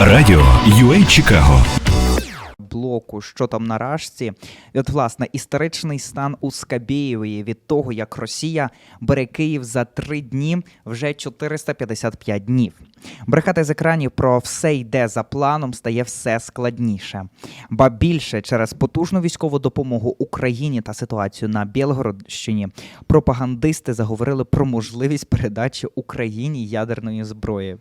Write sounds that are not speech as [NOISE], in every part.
Радіо UA Чикаго. блоку, що там на рашці. І от, власне, історичний стан у Скабєєвої від того, як Росія бере Київ за три дні, вже 455 днів. Брехати з екранів про все йде за планом стає все складніше. Ба більше через потужну військову допомогу Україні та ситуацію на Білгородщині пропагандисти заговорили про можливість передачі Україні ядерної зброї.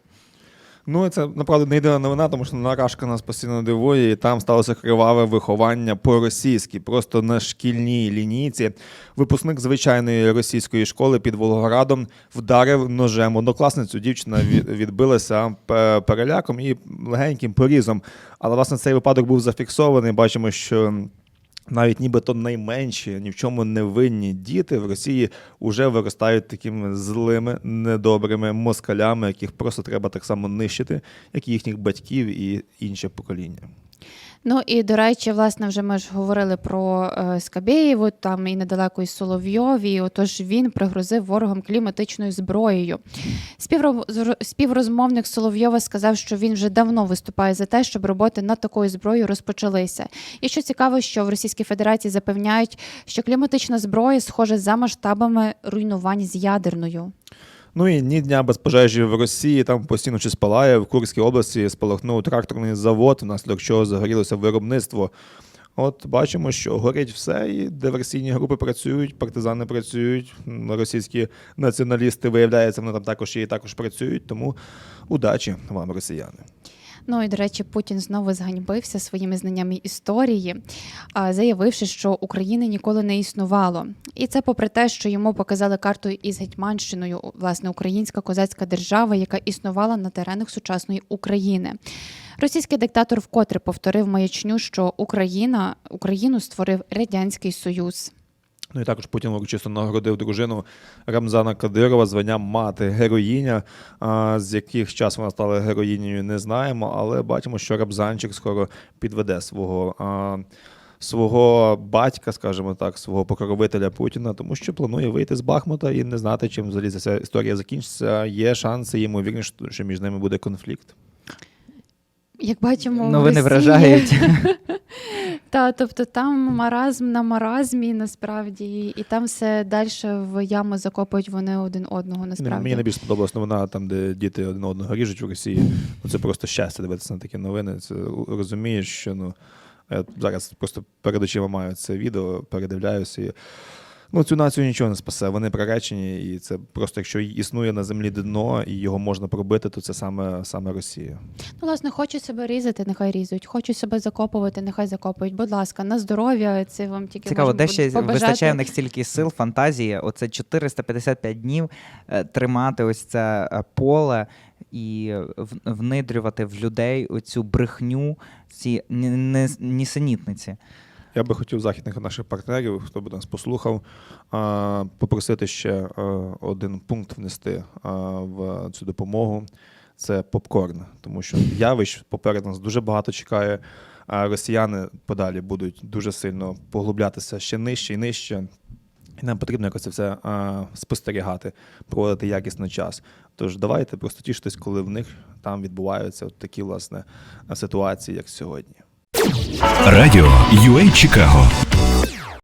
Ну, це направду не єдина новина, тому що нарашка нас постійно дивує, і там сталося криваве виховання по-російськи, просто на шкільній лінійці. Випускник звичайної російської школи під Волгоградом вдарив ножем однокласницю. Дівчина відбилася переляком і легеньким порізом. Але власне цей випадок був зафіксований. Бачимо, що. Навіть нібито найменші, ні в чому не винні діти в Росії вже виростають такими злими, недобрими москалями, яких просто треба так само нищити, як і їхніх батьків і інше покоління. Ну і до речі, власне, вже ми ж говорили про е, Скабєєву, там і недалеко із Соловйові. Отож він пригрозив ворогам кліматичною зброєю. Співро- Співрозмовник Соловйова сказав, що він вже давно виступає за те, щоб роботи над такою зброєю розпочалися. І що цікаво, що в Російській Федерації запевняють, що кліматична зброя схожа за масштабами руйнувань з ядерною. Ну і ні дня без пожежі в Росії, там постійно щось палає. В Курській області спалахнув тракторний завод, внаслідок чого загорілося виробництво. От бачимо, що горить все, і диверсійні групи працюють, партизани працюють, російські націоналісти, виявляється, вони там також і також працюють. Тому удачі вам, росіяни. Ну і до речі, Путін знову зганьбився своїми знаннями історії, заявивши, що України ніколи не існувало. І це попри те, що йому показали карту із Гетьманщиною, власне, українська козацька держава, яка існувала на теренах сучасної України. Російський диктатор вкотре повторив маячню, що Україна Україну створив радянський союз. Ну і також Путін урочисто нагородив дружину Рамзана Кадирова званням мати героїня. З яких час вона стала героїнею, не знаємо, але бачимо, що Рабзанчик скоро підведе свого. Свого батька, скажімо так, свого покровителя Путіна, тому що планує вийти з Бахмута і не знати, чим взагалі ця історія закінчиться. Є шанси, ймовірніше, що між ними буде конфлікт. Як бачимо, в Новини вражають. [LAUGHS] Та, тобто там маразм на маразмі насправді, і там все далі в яму закопують вони один одного. Насправді Мені найбільше сподобалась новина, там, де діти один одного ріжуть в Росії. Ну, це просто щастя дивитися на такі новини. Це розумієш, що ну я зараз просто перед очима маю це відео, передивляюся. І, ну, цю націю нічого не спасе. Вони приречені, і це просто якщо існує на землі дно і його можна пробити, то це саме, саме Росія. Ну, власне, хочуть себе різати, нехай різуть. Хочуть себе закопувати, нехай закопують. Будь ласка, на здоров'я. Це вам тільки Цікаво, де ще побажати. вистачає в них стільки сил, фантазії. Оце 455 днів е, тримати ось це е, поле і в- внидрювати в людей оцю брехню, ці нісенітниці. Я би хотів західних наших партнерів, хто б нас послухав, попросити ще один пункт внести в цю допомогу. Це попкорн, тому що явищ попереду нас дуже багато чекає. А росіяни подалі будуть дуже сильно поглублятися ще нижче і нижче. І нам потрібно якось це все а, спостерігати, проводити якісно час. Тож давайте просто тішитись, коли в них там відбуваються от такі власне ситуації, як сьогодні. Радіо UA Чикаго.